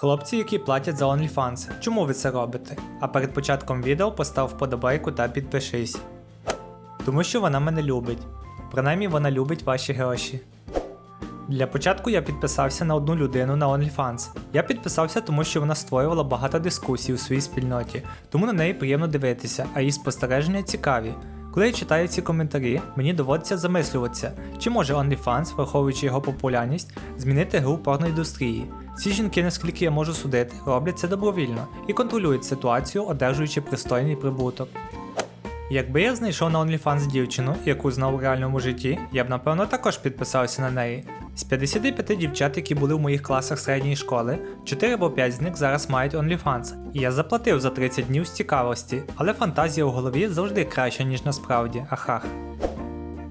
Хлопці, які платять за OnlyFans, чому ви це робите? А перед початком відео постав вподобайку та підпишись. Тому що вона мене любить. Принаймні вона любить ваші гроші. Для початку я підписався на одну людину на OnlyFans. Я підписався, тому що вона створювала багато дискусій у своїй спільноті, тому на неї приємно дивитися, а її спостереження цікаві. Коли я читаю ці коментарі, мені доводиться замислюватися, чи може OnlyFans, враховуючи його популярність, змінити гру порноіндустрії. Ці жінки, наскільки я можу судити, роблять це добровільно і контролюють ситуацію, одержуючи пристойний прибуток. Якби я знайшов на OnlyFans дівчину, яку знав у реальному житті, я б напевно також підписався на неї. З 55 дівчат, які були в моїх класах середньої школи, 4 або 5 з них зараз мають OnlyFans. Я заплатив за 30 днів з цікавості, але фантазія у голові завжди краща, ніж насправді, ахах.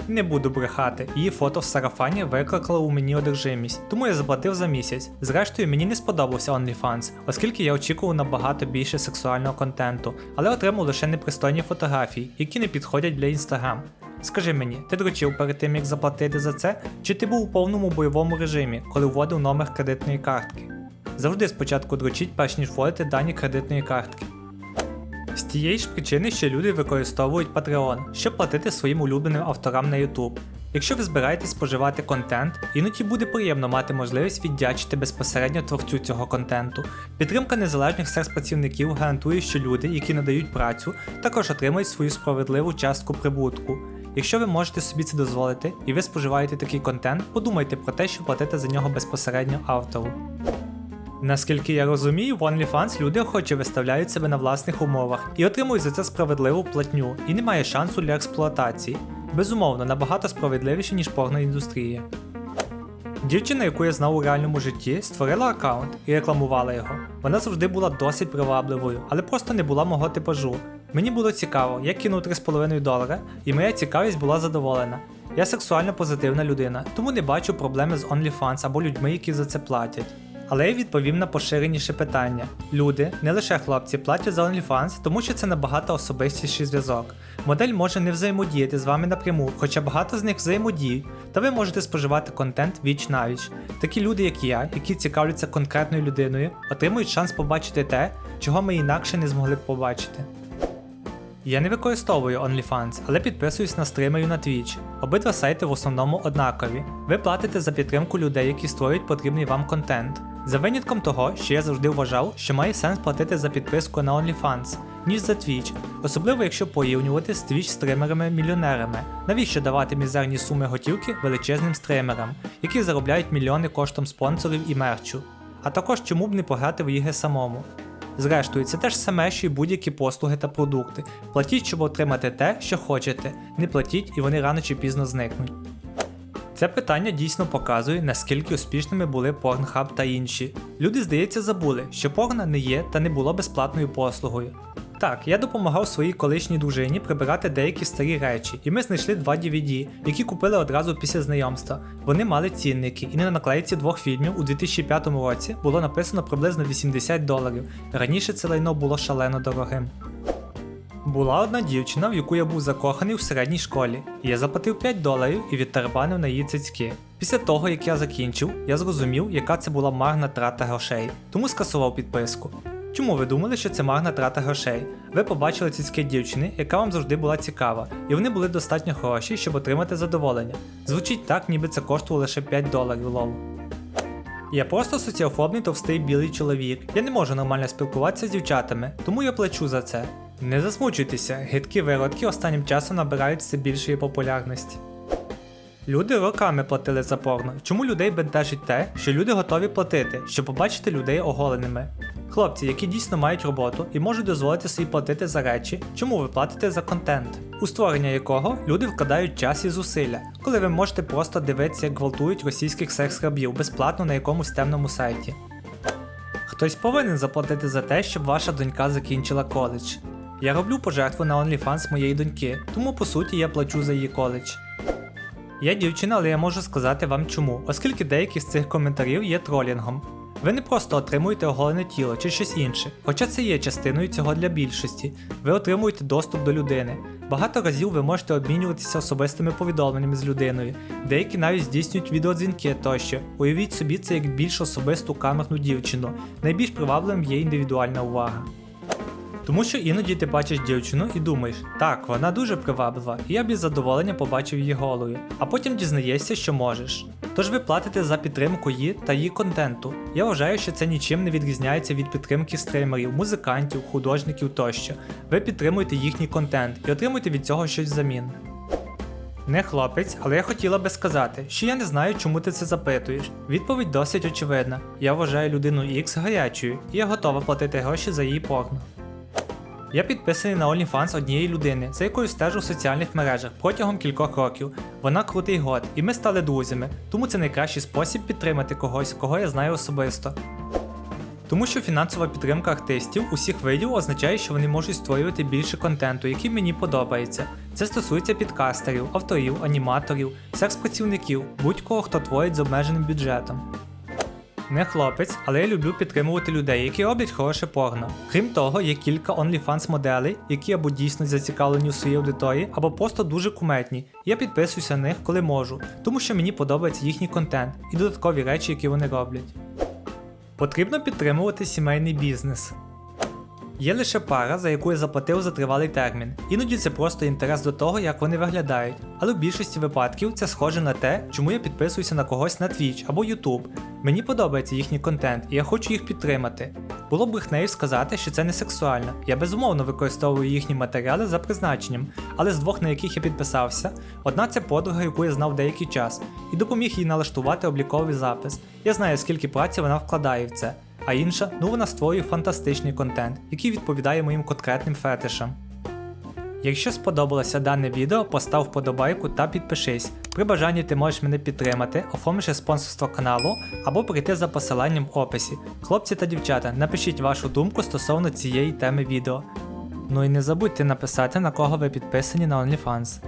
Не буду брехати, її фото в сарафані викликало у мені одержимість, тому я заплатив за місяць. Зрештою, мені не сподобався OnlyFans, оскільки я очікував набагато більше сексуального контенту, але отримав лише непристойні фотографії, які не підходять для Instagram. Скажи мені, ти дрочив перед тим, як заплатити за це, чи ти був у повному бойовому режимі, коли вводив номер кредитної картки? Завжди спочатку дрочіть, перш ніж вводити дані кредитної картки. З тієї ж причини, що люди використовують Patreon, щоб платити своїм улюбленим авторам на YouTube. Якщо ви збираєтесь споживати контент, іноді буде приємно мати можливість віддячити безпосередньо творцю цього контенту. Підтримка незалежних секс-працівників гарантує, що люди, які надають працю, також отримують свою справедливу частку прибутку. Якщо ви можете собі це дозволити і ви споживаєте такий контент, подумайте про те, що платити за нього безпосередньо автору. Наскільки я розумію, в OnlyFans люди охоче виставляють себе на власних умовах і отримують за це справедливу платню, і немає шансу для експлуатації. Безумовно, набагато справедливіше, ніж порноіндустрія. Дівчина, яку я знав у реальному житті, створила аккаунт і рекламувала його. Вона завжди була досить привабливою, але просто не була мого типажу. Мені було цікаво, я кинув 3,5 долара, і моя цікавість була задоволена. Я сексуально позитивна людина, тому не бачу проблеми з OnlyFans або людьми, які за це платять. Але я відповім на поширеніше питання. Люди, не лише хлопці, платять за OnlyFans, тому що це набагато особистіший зв'язок. Модель може не взаємодіяти з вами напряму, хоча багато з них взаємодіють, та ви можете споживати контент віч навіч. Такі люди, як я, які цікавляться конкретною людиною, отримують шанс побачити те, чого ми інакше не змогли б побачити. Я не використовую OnlyFans, але підписуюсь на стримерів на Twitch. Обидва сайти в основному однакові. Ви платите за підтримку людей, які створюють потрібний вам контент. За винятком того, що я завжди вважав, що має сенс платити за підписку на OnlyFans, ніж за Twitch, особливо якщо порівнювати з Twitch стримерами-мільйонерами. Навіщо давати мізерні суми готівки величезним стримерам, які заробляють мільйони коштом спонсорів і мерчу? А також чому б не пограти в ігри самому? Зрештою, це те ж саме, що й будь-які послуги та продукти. Платіть, щоб отримати те, що хочете, не платіть, і вони рано чи пізно зникнуть. Це питання дійсно показує, наскільки успішними були Pornhub та інші. Люди, здається, забули, що порно не є та не було безплатною послугою. Так, я допомагав своїй колишній дружині прибирати деякі старі речі, і ми знайшли два DVD, які купили одразу після знайомства. Вони мали цінники, і на наклейці двох фільмів у 2005 році було написано приблизно 80 доларів. Раніше це лайно було шалено дорогим. Була одна дівчина, в яку я був закоханий у середній школі. Я заплатив 5 доларів і відтарабанив на її цицьки. Після того, як я закінчив, я зрозумів, яка це була марна трата грошей, тому скасував підписку. Чому ви думали, що це марна трата грошей? Ви побачили цицьки дівчини, яка вам завжди була цікава, і вони були достатньо хороші, щоб отримати задоволення. Звучить так, ніби це коштувало лише 5 доларів лол. Я просто соціофобний товстий білий чоловік. Я не можу нормально спілкуватися з дівчатами, тому я плачу за це. Не засмучуйтеся, гидкі виродки останнім часом набирають все більшої популярності. Люди роками платили за порно. Чому людей бентежить те, що люди готові платити, щоб побачити людей оголеними? Хлопці, які дійсно мають роботу і можуть дозволити собі платити за речі, чому ви платите за контент, у створення якого люди вкладають час і зусилля, коли ви можете просто дивитися, як гвалтують російських секс-рабів безплатно на якомусь темному сайті. Хтось повинен заплатити за те, щоб ваша донька закінчила коледж. Я роблю пожертву на OnlyFans моєї доньки, тому по суті я плачу за її коледж. Я дівчина, але я можу сказати вам чому, оскільки деякі з цих коментарів є тролінгом. Ви не просто отримуєте оголене тіло чи щось інше, хоча це є частиною цього для більшості. Ви отримуєте доступ до людини. Багато разів ви можете обмінюватися особистими повідомленнями з людиною, деякі навіть здійснюють відеодзвінки тощо. Уявіть собі це як більш особисту камерну дівчину. Найбільш привабливим є індивідуальна увага. Тому що іноді ти бачиш дівчину і думаєш, так, вона дуже приваблива, і я б із задоволенням побачив її голою, а потім дізнаєшся, що можеш. Тож ви платите за підтримку її та її контенту. Я вважаю, що це нічим не відрізняється від підтримки стримерів, музикантів, художників тощо. Ви підтримуєте їхній контент і отримуєте від цього щось взамін. Не хлопець, але я хотіла би сказати, що я не знаю, чому ти це запитуєш. Відповідь досить очевидна. Я вважаю людину X гарячою, і я готова платити гроші за її порно. Я підписаний на OnlyFans однієї людини, за якою стежу в соціальних мережах протягом кількох років. Вона крутий год, і ми стали друзями, тому це найкращий спосіб підтримати когось, кого я знаю особисто. Тому що фінансова підтримка артистів усіх видів означає, що вони можуть створювати більше контенту, який мені подобається. Це стосується підкастерів, авторів, аніматорів, секс-працівників, будь-кого, хто творить з обмеженим бюджетом. Не хлопець, але я люблю підтримувати людей, які роблять хороше порно. Крім того, є кілька OnlyFans моделей, які або дійсно зацікавлені у своїй аудиторії, або просто дуже куметні. Я підписуюся на них, коли можу, тому що мені подобається їхній контент і додаткові речі, які вони роблять. Потрібно підтримувати сімейний бізнес. Є лише пара, за яку я заплатив за тривалий термін. Іноді це просто інтерес до того, як вони виглядають. Але в більшості випадків це схоже на те, чому я підписуюся на когось на Twitch або YouTube. Мені подобається їхній контент, і я хочу їх підтримати. Було б брехнею сказати, що це не сексуально. Я безумовно використовую їхні матеріали за призначенням, але з двох, на яких я підписався, одна це подруга, яку я знав деякий час, і допоміг їй налаштувати обліковий запис. Я знаю, скільки праці вона вкладає в це. А інша, ну вона створює фантастичний контент, який відповідає моїм конкретним фетишам. Якщо сподобалося дане відео, постав вподобайку та підпишись. При бажанні ти можеш мене підтримати, оформивши спонсорство каналу або прийти за посиланням в описі. Хлопці та дівчата, напишіть вашу думку стосовно цієї теми відео. Ну і не забудьте написати на кого ви підписані на OnlyFans.